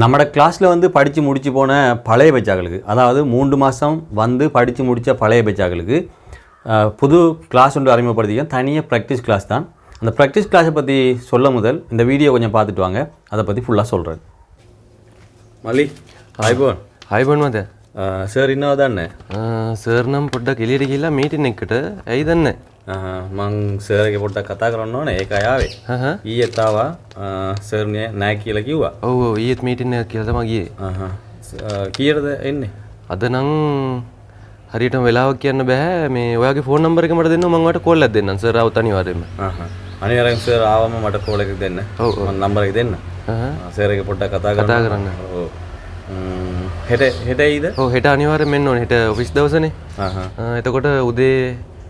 நம்மட கிளாஸில் வந்து படித்து முடித்து போன பழைய பேச்சாக்களுக்கு அதாவது மூன்று மாதம் வந்து படித்து முடித்த பழைய பேச்சாக்களுக்கு புது கிளாஸ் ஒன்று அறிமுகப்படுத்திக்க தனியாக ப்ராக்டிஸ் கிளாஸ் தான். அந்த ப்ராக்டிஸ் கிளாஸை பற்றி சொல்ல முதல் இந்த வீடியோ கொஞ்சம் பார்த்துட்டு வாங்க. அதை பற்றி ஃபுல்லாக சொல்கிறேன் மலி ஹாய்போன் ஹாய்போன் வந்து සර් ඉන්නව දන්න? සර්නම් පොඩ්ඩක් එලියට කියලා මීටන එකට ඇයි දන්න? මං සරක පොට්ටක් කතා කරන්න ඕන. ඒක අයාවේ ඊ එතාවා සර්නය නෑ කියල කිව්වා. ඔව ඒත් මීටන කියලතම ගිය. කියරද එන්නේ? අද නං හරිට වෙලාව කියන්න බෑ. මේ ඔයාගේ ෆෝන් නම්බර එක මට දෙන්න මංවට කොල්ල දෙන්න සරව තනිවාරම අනිවරෙන් සර් ආවම මට කෝලෙක දෙන්න. ඔව්, නම්බරක දෙන්න. සේරක පොට්ටක් කතා කතා කරන්න. කරන්න ඔව්. ම්, හෙට හෙට ඊද ඕ හෙට අනිවාර මෙන්න ඕන හෙට ඔෆිස් දවසනේ එතකොට උදේ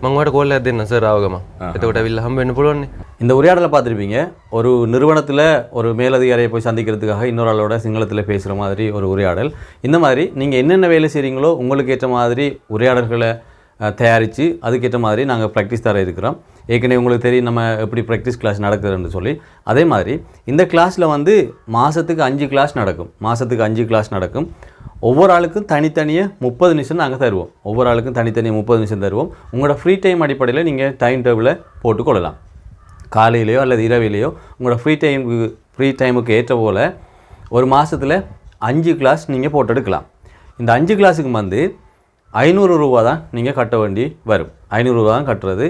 මංවට කොල්ල දෙන්න සරාවගම එතකොට විල්ල හම් වෙන්න පුළුවන්නේ இந்த உரையாடலை பார்த்துருப்பீங்க ஒரு நிறுவனத்தில் ஒரு மேலதிகாரியை போய் சந்திக்கிறதுக்காக இன்னொரு ஆளோட சிங்களத்தில் பேசுகிற மாதிரி ஒரு உரையாடல் இந்த மாதிரி நீங்கள் என்னென்ன வேலை செய்கிறீங்களோ உங்களுக்கு ஏற்ற மாதிரி உரையாடல்களை அஹ், தயாரித்து அதுக்கேற்ற மாதிரி நாங்கள் ப்ராக்டிஸ் தர இருக்கிறோம் ஏற்கனவே உங்களுக்கு தெரியும் நம்ம எப்படி ப்ராக்டிஸ் கிளாஸ் நடக்குதுன்னு சொல்லி அதே மாதிரி இந்த கிளாஸில் வந்து மாதத்துக்கு அஞ்சு கிளாஸ் நடக்கும் மாதத்துக்கு அஞ்சு கிளாஸ் நடக்கும் ஒவ்வொரு ஆளுக்கும் தனித்தனியாக முப்பது நிமிஷம் நாங்கள் தருவோம். ஒவ்வொரு ஆளுக்கும் தனித்தனியாக முப்பது நிமிஷம் தருவோம். உங்களோட ஃப்ரீ டைம் அடிப்படையில் நீங்கள் டைம் டேபிளை போட்டுக்கொள்ளலாம் காலையிலையோ அல்லது இரவிலேயோ உங்களோட ஃப்ரீ டைமுக்கு ஃப்ரீ டைமுக்கு ஏற்ற போல் ஒரு மாதத்தில் அஞ்சு கிளாஸ் நீங்கள் போட்டு எடுக்கலாம். இந்த அஞ்சு கிளாஸுக்கு வந்து ஐநூறு ரூபா தான் நீங்கள் கட்ட வேண்டி வரும். ஐநூறுரூவா தான் கட்டுறது.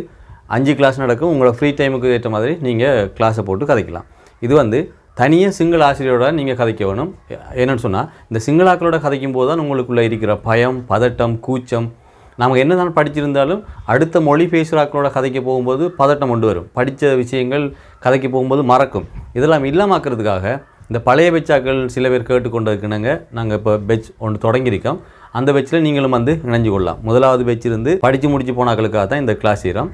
அஞ்சு கிளாஸ் நடக்கும். உங்களோட ஃப்ரீ டைமுக்கு ஏற்ற மாதிரி நீங்கள் கிளாஸை போட்டு கதைக்கலாம். இது வந்து தனியாக சிங்கிள் ஆசிரியரோட நீங்கள் கதைக்க வேணும். என்னென்னு சொன்னால் இந்த சிங்கிளாக்களோட கதைக்கும் போது தான் உங்களுக்குள்ளே இருக்கிற பயம் பதட்டம் கூச்சம். நாம் என்ன தான் படிச்சிருந்தாலும் அடுத்த மொழி பேசுகிறாக்களோட கதைக்கு போகும்போது பதட்டம் கொண்டு வரும். படித்த விஷயங்கள் கதைக்கு போகும்போது மறக்கும். இதெல்லாம் இல்லாமாக்குறதுக்காக இந்த பழைய பெச்சாக்கள் சில பேர் கேட்டுக்கொண்டிருக்கணுங்க நாங்கள் இப்போ பெச் ஒன்று தொடங்கியிருக்கோம். அந்த பெச்சில் நீங்களும் வந்து இணைஞ்சு கொள்ளலாம். முதலாவது பெச் இருந்து படித்து முடிச்சு போனாக்களுக்காக தான் இந்த கிளாஸ் செய்கிறோம்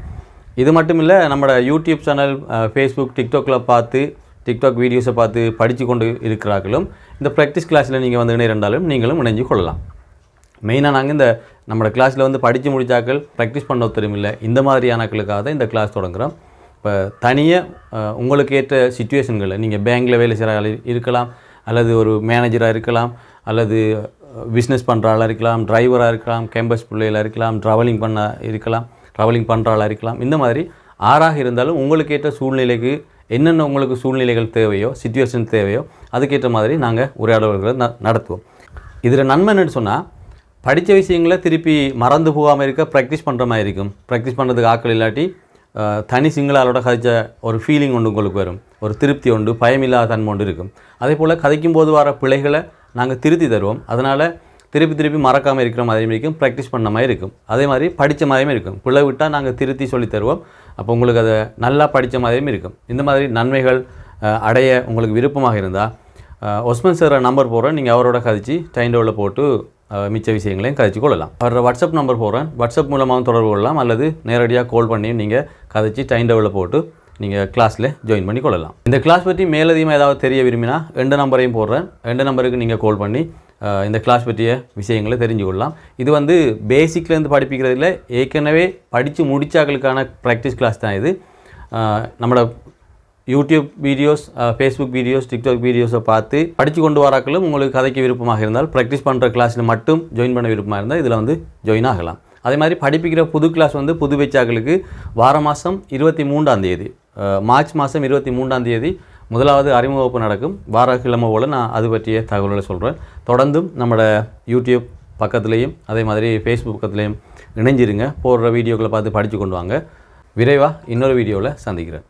இது மட்டும் இல்லை நம்மளோட யூடியூப் சேனல் ஃபேஸ்புக் டிக்டாக்ல பார்த்து டிக்டாக் வீடியோஸை பார்த்து படித்து கொண்டு இருக்கிறார்களும் இந்த ப்ராக்டிஸ் கிளாஸில் நீங்கள் வந்து இணைந்தாலும் நீங்களும் இணைஞ்சு கொள்ளலாம். மெயினாக நாங்கள் இந்த நம்மளோட கிளாஸில் வந்து படித்து முடிச்சாக்கள் ப்ராக்டிஸ் பண்ண தெரியுமில்ல இந்த மாதிரியானாக்களுக்காக தான் இந்த கிளாஸ் தொடங்குறோம். இப்போ தனியாக உங்களுக்கு ஏற்ற சுச்சுவேஷன்களில் நீங்கள் பேங்க்கில் வேலை செய்கிற இருக்கலாம் அல்லது ஒரு மேனேஜராக இருக்கலாம் அல்லது பிஸ்னஸ் பண்ணுற ஆளாக இருக்கலாம் டிரைவராக இருக்கலாம் கேம்பஸ் பிள்ளைகளாக இருக்கலாம் ட்ராவலிங் பண்ண இருக்கலாம் ட்ராவலிங் பண்ணுற ஆளாக இருக்கலாம் இந்த மாதிரி ஆறாக இருந்தாலும் உங்களுக்கு ஏற்ற சூழ்நிலைக்கு என்னென்ன உங்களுக்கு சூழ்நிலைகள் தேவையோ சுச்சுவேஷன் தேவையோ அதுக்கேற்ற மாதிரி நாங்கள் உரையாடல்களை ந நடத்துவோம். இதில் நன்மை என்னன்னு சொன்னால் படித்த விஷயங்களை திருப்பி மறந்து போகாமல் இருக்க ப்ராக்டிஸ் பண்ணுற மாதிரி இருக்கும். ப்ராக்டிஸ் பண்ணுறதுக்கு ஆக்கள் இல்லாட்டி தனி சிங்களாலோட கதைச்ச ஒரு ஃபீலிங் ஒன்று உங்களுக்கு வரும். ஒரு திருப்தி உண்டு பயமில்லாத தன்மை ஒன்று இருக்கும். அதே போல் கதைக்கும் போது வர பிழைகளை நாங்கள் திருத்தி தருவோம். அதனால் திருப்பி திருப்பி மறக்காமல் இருக்கிற மாதிரியும் இருக்கும் ப்ராக்டிஸ் பண்ண மாதிரி இருக்கும். அதே மாதிரி படித்த மாதிரியும் இருக்கும். பிள்ளை விட்டால் நாங்கள் திருத்தி சொல்லி தருவோம். அப்போ உங்களுக்கு அதை நல்லா படித்த மாதிரியும் இருக்கும். இந்த மாதிரி நன்மைகள் அடைய உங்களுக்கு விருப்பமாக இருந்தால் ஒஸ்மன் சார் நம்பர் போடுறேன். நீங்கள் அவரோட கதைச்சி டைம் டேபிளில் போட்டு மிச்ச விஷயங்களையும் கதைச்சு கொள்ளலாம். வர்ற வாட்ஸ்அப் நம்பர் போடுறேன். வாட்ஸ்அப் மூலமாகவும் தொடர்பு கொள்ளலாம். அல்லது நேரடியாக கால் பண்ணியும் நீங்கள் கதைச்சி டைம் டேபிளில் போட்டு நீங்கள் கிளாஸில் ஜாயின் பண்ணி கொள்ளலாம். இந்த கிளாஸ் பற்றி மேலதிகமாக ஏதாவது தெரிய விரும்பினா ரெண்டு நம்பரையும் போடுறேன். ரெண்டு நம்பருக்கு நீங்கள் கால் பண்ணி இந்த கிளாஸ் பற்றிய விஷயங்களை தெரிஞ்சு கொள்ளலாம். இது வந்து பேசிக்லேருந்து படிப்பிக்கிறதுல ஏற்கனவே படித்து முடித்தாக்களுக்கான ப்ராக்டிஸ் கிளாஸ் தான் இது. நம்மளோட YouTube videos Facebook videos TikTok வீடியோஸை பார்த்து படித்து கொண்டு வராக்களும் உங்களுக்கு கதைக்கு விருப்பமாக இருந்தால் ப்ராக்டிஸ் பண்ணுற கிளாஸில் மட்டும் ஜாயின் பண்ண விருப்பமாக இருந்தால் இதில் வந்து ஜாயின் ஆகலாம். அதே மாதிரி படிப்பிக்கிற புது கிளாஸ் வந்து புது பேச்சாக்களுக்கு வார மாதம் இருபத்தி மூன்றாம் தேதி மார்ச் மாதம் இருபத்தி மூன்றாம் தேதி முதலாவது அறிமுக வகுப்பு நடக்கும். வாரக்கிழமை போல் நான் அது பற்றிய தகவல்களை சொல்கிறேன் தொடர்ந்தும் நம்மளோட யூடியூப் பக்கத்துலேயும் அதே மாதிரி ஃபேஸ்புக் பக்கத்துலேயும் இணைஞ்சிருங்க. போடுற வீடியோக்களை பார்த்து படித்து கொண்டு வாங்க. விரைவாக இன்னொரு வீடியோவில் சந்திக்கிறேன்.